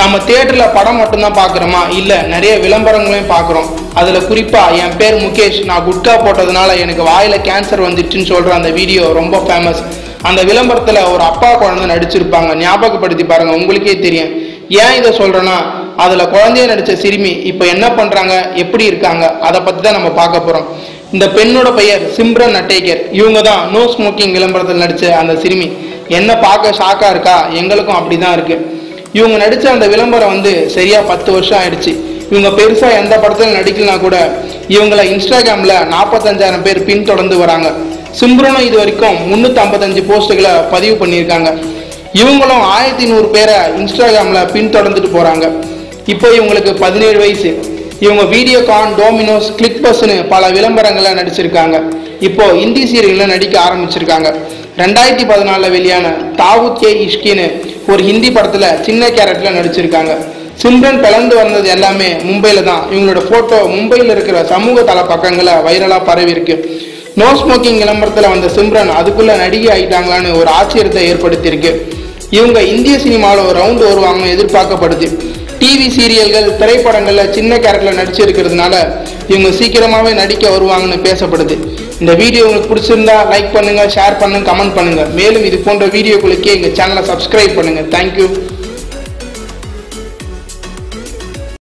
நம்ம தியேட்டரில் படம் மட்டும்தான் பார்க்குறோமா? இல்லை நிறைய விளம்பரங்களையும் பார்க்குறோம். அதில் குறிப்பாக என் பேர் முகேஷ். நான் குட்கா போட்டதுனால எனக்கு வாயில் கேன்சர் வந்துடுச்சுன்னு சொல்கிற அந்த வீடியோ ரொம்ப ஃபேமஸ் அந்த விளம்பரத்தில் ஒரு அப்பா குழந்தை நடிச்சிருப்பாங்க. ஞாபகப்படுத்தி பாருங்கள் உங்களுக்கே தெரியும். ஏன் இதை சொல்கிறேன்னா அதில் குழந்தைய நடித்த சிறுமி இப்போ என்ன பண்ணுறாங்க எப்படி இருக்காங்க? அதை பற்றி தான் நம்ம பார்க்க போகிறோம் இந்த பெண்ணோட பெயர் சிம்ரன் அட்டேக்கர் இவங்க தான் நோ ஸ்மோக்கிங் விளம்பரத்தில் நடித்த அந்த சிறுமி. என்ன பார்க்க ஷாக்காக இருக்கா? எங்களுக்கும் அப்படி தான் இருக்குது இவங்க நடித்த அந்த விளம்பரம் வந்து சரியாக பத்து வருஷம் ஆயிடுச்சு. இவங்க பெருசாக எந்த படத்தில் நடிக்கலனா கூட இவங்கள இன்ஸ்டாகிராமில் நாற்பத்தஞ்சாயிரம் பேர் பின்தொடர்ந்து வராங்க. சிம்ரனும் இது வரைக்கும் முந்நூற்றி ஐம்பத்தஞ்சு போஸ்ட்டுகளை பதிவு பண்ணியிருக்காங்க. இவங்களும் ஆயிரத்தி நூறு பேரை இன்ஸ்டாகிராமில் பின்தொடர்ந்துட்டு போகிறாங்க இப்போ இவங்களுக்கு பதினேழு வயசு. இவங்க வீடியோகான் டோமினோஸ் கிளிக் பஸ்னு பல விளம்பரங்களை நடிச்சிருக்காங்க. இப்போ இந்தி சீரியலில் நடிக்க ஆரம்பிச்சிருக்காங்க. ரெண்டாயிரத்தி பதினாலில் வெளியான தாவூத் கே இஷ்கின்னு ஒரு ஹிந்தி படத்தில் சின்ன கேரக்டரில் நடிச்சிருக்காங்க. சிம்ரன் பிளந்து வந்தது எல்லாமே மும்பையில் தான். இவங்களோட ஃபோட்டோ மும்பையில் இருக்கிற சமூக தள பக்கங்களை வைரலாக பரவி இருக்கு. நோ ஸ்மோக்கிங் விளம்பரத்தில் வந்த சிம்ரன் அதுக்குள்ள நடிகை ஆயிட்டாங்களான்னு ஒரு ஆச்சரியத்தை ஏற்படுத்தியிருக்கு. இவங்க இந்திய சினிமாவில் ஒரு ரவுண்டு வருவாங்கன்னு எதிர்பார்க்கப்படுது. டிவி சீரியல்கள் திரைப்படங்களில் சின்ன கேரக்டரில் நடிச்சிருக்கிறதுனால இவங்க சீக்கிரமாகவே நடிக்க வருவாங்கன்னு பேசப்படுது. இந்த வீடியோ உங்களுக்கு பிடிச்சிருந்தா லைக் பண்ணுங்கள் ஷேர் பண்ணுங்க கமெண்ட் பண்ணுங்கள் மேலும் இது போன்ற வீடியோக்களுக்கே எங்கள் சேனலை சப்ஸ்கிரைப் பண்ணுங்கள் தேங்க்யூ